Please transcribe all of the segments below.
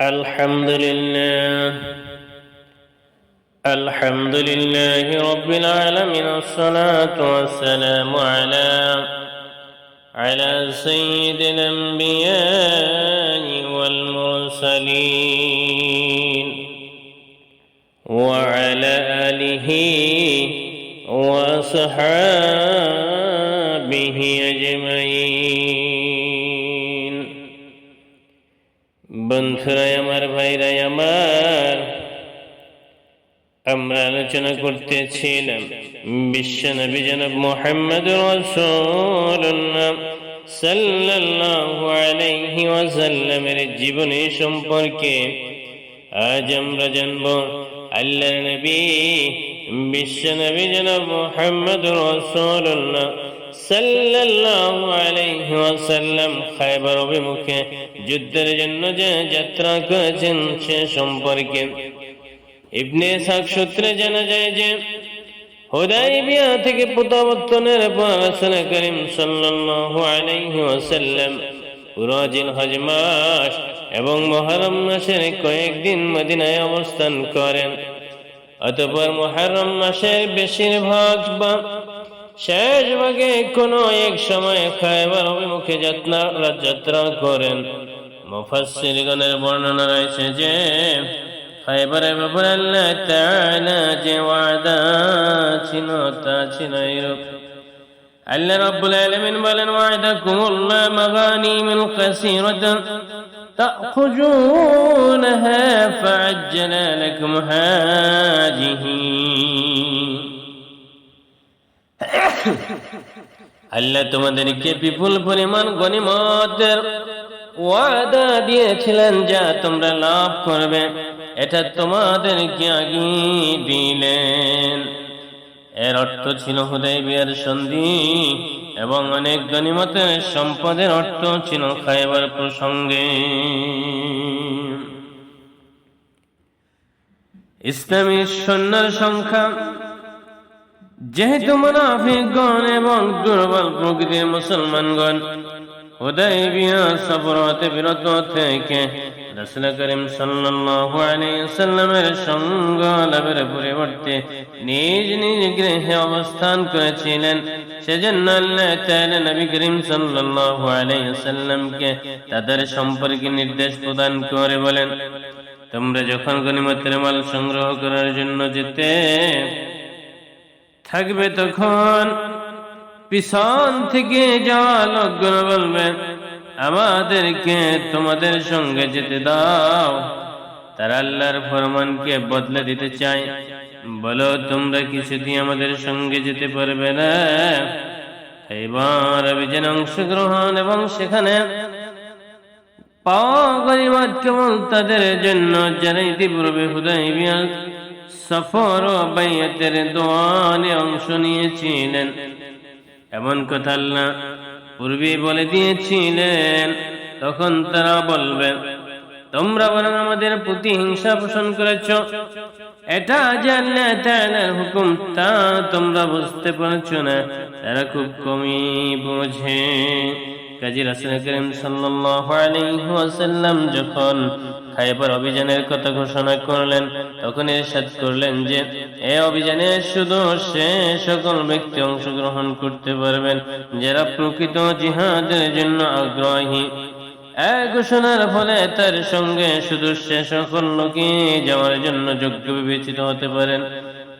الحمد لله الحمد لله رب العالمين. الصلاة والسلام على على سيد الأنبياء والمرسلين. وعلى آله وصحابه أجمعين. বন্ধুরাই, আমার ভাইরাই, আমার। আমরা আলোচনা করতেছিলাম, বিশ্ব নবী জনাব মোহাম্মদ রসুল্লাহ জীবনী সম্পর্কে আজ আমরা জানব আল্লাহ নবী, বিশ্ব নবী জনাব মোহাম্মদ রসুল্লাহ থেকে করিম এবং মুহররম মাসের কয়েকদিন মদিনায় অবস্থান করেন। অতঃপর মুহররম মাসের বেশিরভাগ বা শেষ ভাগে কোনো এক সময় খায়বার অভিমুখে যাত্রা যাত্রা করেন মুফাসসিরগণের বর্ণনা রয়েছে যে খায়বারের ব্যাপারে আল্লাহ তাআলা যে ওয়াদা ছিল তা ছিল এরূপ আল্লাহ রাব্বুল আলামিন বলেন ওয়াদাকুমুল্লাহ মাগানিমিল কাসীরাতান تأخذونها فعجل لكم هذه আল্লাহ তোমাদেরকে বিপুল পরিমাণ গনিমতের ওয়াদা দিয়েছিলেন যা তোমরা লাভ করবে। এটা তোমাদেরকে আগে দিলেন। এর অর্থ ছিল হুদাইবিয়ার সন্ধি এবং অনেক গনিমতের সম্পদের অর্থ ছিল খাইবার প্রসঙ্গে। ইসলামী সৈন্যের সংখ্যা যেহেতু মুনাফিকগণ এবং দুর্বল প্রকৃতির মুসলমানগণ, হুদাইবিয়া সফর হতে বিরত থেকে করিম সাল্লাল্লাহু আলাইহি সাল্লামের সঙ্গ লাভের পরিবর্তে নিজ নিজ গৃহে অবস্থান করেছিলেন। সেজন্য আল্লাহ তাআলা নবী করিম সাল্লাল্লাহু আলাইহি সাল্লামকে তাদের সম্পর্কে নির্দেশ প্রদান করে বলেন, তোমরা যখন গনিমতের মাল সংগ্রহ করার জন্য যেতে থাকবে তখন পিছন থেকে যাওয়া লোকগুলো বলবে, আমাদেরকে তোমাদের সঙ্গে যেতে দাও। তারা আল্লাহর ফরমানকে বদলে দিতে চায়। বলো, তোমরা কিছুদিন আমাদের সঙ্গে যেতে পারবে না। এবার অভিযান অংশগ্রহণ এবং সেখানে পাওয়া গরিবাদ কেবল তাদের জন্য যারা ইতিপূর্বে হুদাইবিয়া সফর ও বাইয়াতের দোয়ানে অংশ নিয়েছিলেন। এমন কথা আল্লাহ পূর্বে বলে দিয়েছিলেন, তখন তারা বলবে, তোমরা বরং আমাদের প্রতি হিংসা পোষণ করেছ। এটা যে আল্লাহ হুকুম, তা তোমরা বুঝতে পারছ না। তারা খুব কমই বোঝে। কাজী রাসূল করিম সাল্লাল্লাহু আলাইহি ওয়াসাল্লাম যখন খাইবার অভিযানের কথা ঘোষণা করলেন। তখন ইরশাদ করলেন যে এই অভিযানে শুধু সে সকল ব্যক্তি অংশগ্রহণ করতে পারবেন, যারা প্রকৃত জিহাদের জন্য আগ্রহী। ঘোষণার ফলে তার সঙ্গে শুধু সে সকল লোকই যাওয়ার জন্য যোগ্য বিবেচিত হতে পারেন।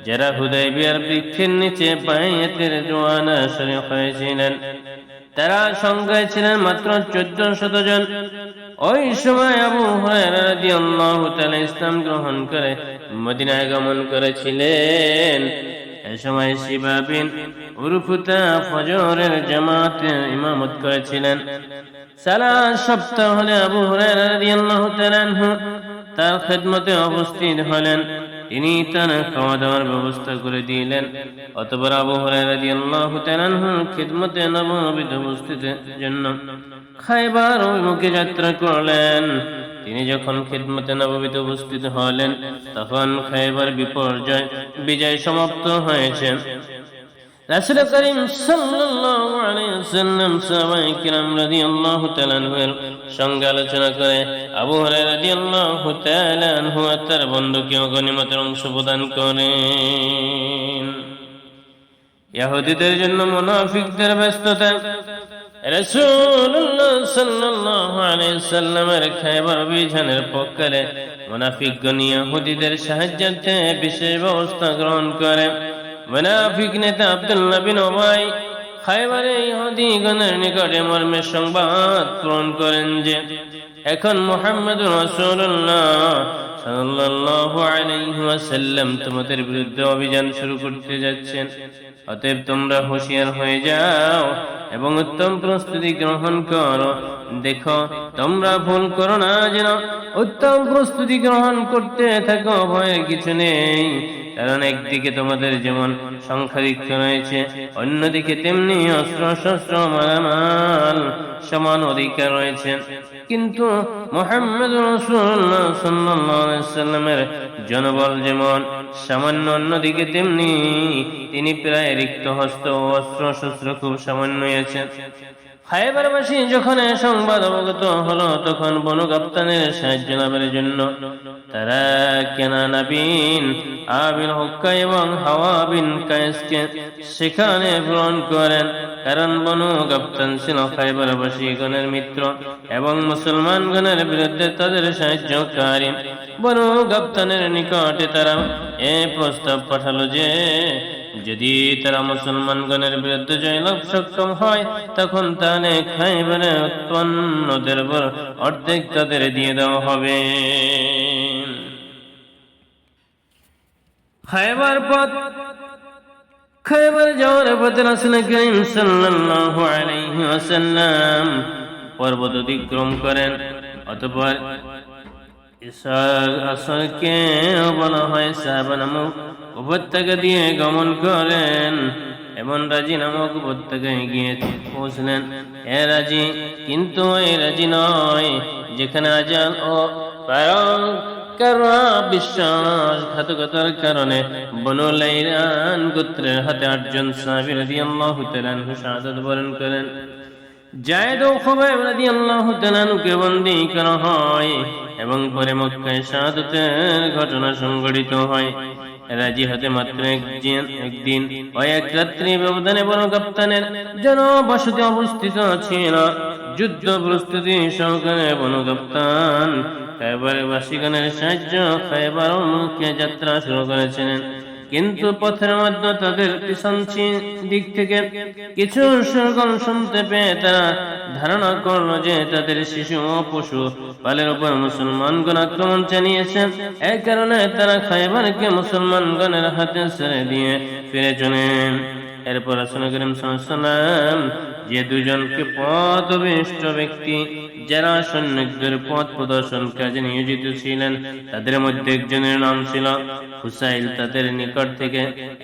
যারা হুদাইবিয়ার বৃক্ষের নিচে পায়েতের জোয়ানা শরীফ হয়েছিলেন। তারা সংখ্যায় ছিলেন মাত্র চোদ্দ শত জন। ওই সময় আবু রাদিয়াল্লাহু ইসলাম গ্রহণ করে, মদিনায় গমন করেছিলেন। এ সময় শিবা বিন ফজরের জামাতে ইমামত করেছিলেন। সারা সপ্তাহ হলে আবু তাআলা তার খেদমতে উপস্থিত হলেন। তিনি তার খাওয়া দাওয়ার ব্যবস্থা করে দিলেন। অতপর আবু হুরায়রা আল্লাহ তাআলা খিদমতে নববীতে উপস্থিতের জন্য খাইবার অভিমুখে যাত্রা করলেন। তিনি যখন খিদমতে নববীতে উপস্থিত হলেন, তখন খাইবার বিপর্যয়, বিজয় সমাপ্ত হয়েছে। রাসূল করিম সাল্লাল্লাহু আলাইহি ওয়াসাল্লাম সাহাবায়ে কিরাম রাদিয়াল্লাহু তাআলা আনহুর সঙ্গে আলোচনা করে আবু হুরায়রা রাদিয়াল্লাহু তাআলা আনহু তার বন্ধুকেও গনিমতের অংশ প্রদান করেন। ইহুদিদের জন্য মুনাফিকদের ব্যস্ততা। রাসূলুল্লাহ সাল্লাল্লাহু আলাইহি সাল্লামের খায়বার অভিযানের পক্ষে মুনাফিকগণ ইহুদিদের সাহায্যার্থে বিশেষ ব্যবস্থা গ্রহণ করে। নেতা আব্দুল্লাহ বিন ইহুদিগণের নিকটে সংবাদ প্রেরণ করেন যে এখন সাল্লাল্লাহু আলাইহি ওয়াসাল্লাম তোমাদের বিরুদ্ধে অভিযান শুরু করতে যাচ্ছেন। অতএব তোমরা হুঁশিয়ার হয়ে যাও এবং উত্তম প্রস্তুতি গ্রহণ করো। দেখো, তোমরা ভুল করো না যেন। উত্তম প্রস্তুতি গ্রহণ করতে থাকো ভয়ের কিছু নেই। কারণ একদিকে তোমাদের যেমন সংখ্যাধিক্য রয়েছে, অন্যদিকে তেমনি অস্ত্র, শস্ত্র, মালামাল সমান অধিকার রয়েছে। কিন্তু মোহাম্মদ রসুল্লাহ সাল্লামের জনবল যেমন সামান্য, অন্যদিকে তেমনি তিনি প্রায় রিক্ত হস্ত অস্ত্র, শস্ত্র খুব সামান্যই আছেন খাইবারবাসী যখন সংবাদ অবগত হলো, তখন বনু কাপ্তানের সাহায্য লাভের জন্য তারা কেনানা বিন আবিল হক্কা এবং হাওয়া বিন কায়েসকে সেখানে গ্রহণ করেন। কারণ বনু কাপ্তান ছিল খাইবারবাসী গণের মিত্র এবং মুসলমান গণের বিরুদ্ধে তাদের সাহায্যকারী। বনু কাপ্তানের নিকটে তারা এ প্রস্তাব পাঠালো যে যদি তারা মুসলমানগণের বিরুদ্ধে জয়লাভ সক্ষম হয়, তখন তাহলে খাইবারে উৎপন্নদের উপর অর্ধেক তাদের দিয়ে দেওয়া হবে। খাইবার পথ খাইবার যাওয়ার পথে রাসূল করিম সাল্লাল্লাহু আলাইহি ওয়াসাল্লাম পর্বত অতিক্রম করেন। অতঃপর আসরকে বলা হয় উপত্যকা দিয়ে গমন করেন। এমন রাজি নামক উপত্যকায় গিয়ে পৌঁছলেন। এ রাজি, কিন্তু এ রাজি নয়, যেখানে আজান ও বিশ্বাসঘাতকতার কারণে বনুলাইরান গোত্রের হাতে আটজন সাহাবী রাদিয়াল্লাহু তাআলা শাহাদাত বরণ করেন। জায়দ ও খুবাইব রাদিয়াল্লাহু তাআলাকে বন্দী করা হয় এবং পরে মক্কায় শাহাদাতের ঘটনা সংঘটিত হয়। রাজি হতে মাত্র একদিন একদিন এক রাত্রি ব্যবধানে বড় কাপ্তানের জনবসতি অবস্থিত ছিল। যুদ্ধ প্রস্তুতি সহকারে বন কাপ্তান খাইবারের বাসীগণের সাহায্য খাইবার মুখে যাত্রা শুরু করেছিলেন। কিন্তু পথের মধ্যে তাদের পিছন দিক থেকে কিছু সরগম শুনতে পেয়ে তারা ধারণা করল যে তাদের শিশু ও পশু পালের উপর মুসলমানগণ আক্রমণ চালিয়েছেন এই কারণে তারা খাইবারকে মুসলমানগণের হাতে ছেড়ে দিয়ে ফিরে চলেন এরপর আসলে করিম সাল্লাম যে দুজনকে পথ অভিষ্ট ব্যক্তি, যারা সৈন্যদের পথ প্রদর্শন কাজে নিয়োজিত ছিলেন, তাদের মধ্যে একজনের নাম ছিল হুসাইল। তাদের নিকট থেকে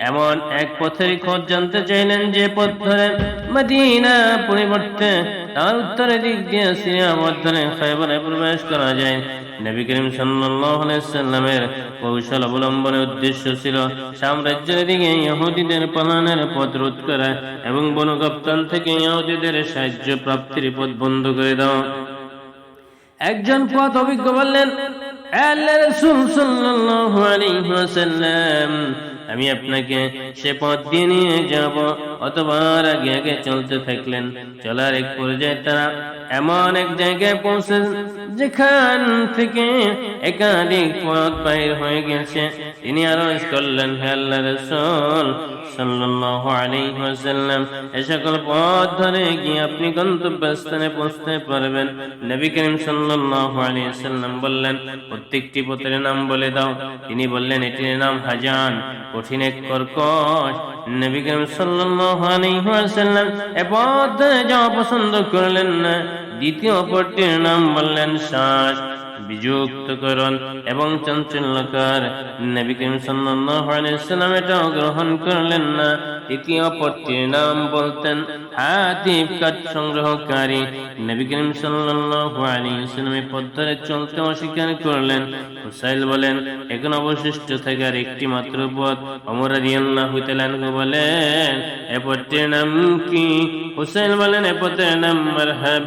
এমন এক পথের খোঁজ জানতে চাইলেন যে পথ ধরে মদিনা পরিবর্তে তার উত্তরের দিক দিয়ে সিরিয়া মধ্যে খাইবারে প্রবেশ করা যায়। নবী করিম সাল্লামের কৌশল অবলম্বনের উদ্দেশ্য ছিল সাম্রাজ্যের দিকে ইহুদিদের পালানের পথ রোধ করা এবং বনু কাপ্তান থেকে ইহুদিদের সাহায্য প্রাপ্তির পথ বন্ধ করে দেওয়া। একজন পথ অভিজ্ঞ বললেন আমি আপনাকে সে পথ দিয়ে নিয়ে যাব। অতবার আগে আগে চলতে থাকলেন। চলার এক পর্যায়ে তারা এমন এক জায়গায় পৌঁছে যেখান থেকে একাধিক পথ বাইর হয়ে গেছে। তিনি আরও করলেন পৌঁছতে পারবেন। বললেন, প্রত্যেকটি পথের নাম বলে দাও। তিনি বললেন, এটির নাম হাজান। কঠিন এক কর্কশ নবী করিম সাল্লাল্লাহু পছন্দ করলেন না, দ্বিতীয় পথটির নাম বললেন শ্বাস। বিযুক্তকরণ এবং চঞ্চল্যকার নবী করিম সাল্লাল্লাহু আলাইহি সাল্লাম এটাও গ্রহণ করলেন না। তৃতীয় পথটির নাম বলতেন হাতিব কাঠ সংগ্রহকারী নবী করিম সাল্লাল্লাহু আলাইহি ওয়াসাল্লামের পথ চলতে অস্বীকার করলেন। হুসাইল বলেন, এখন অবশিষ্ট থাকে আর একটি মাত্র পথ। ওমর রাদিয়াল্লাহু তাআলা বলেন, এ পথটির নাম কি? হুসাইল বলেন, এ পথের নাম মারহাব।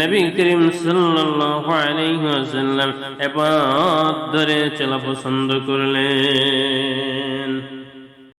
নবী করিম সাল্লাল্লাহু আলাইহি ওয়াসাল্লাম এ পথ ধরে চলা পছন্দ করলেন।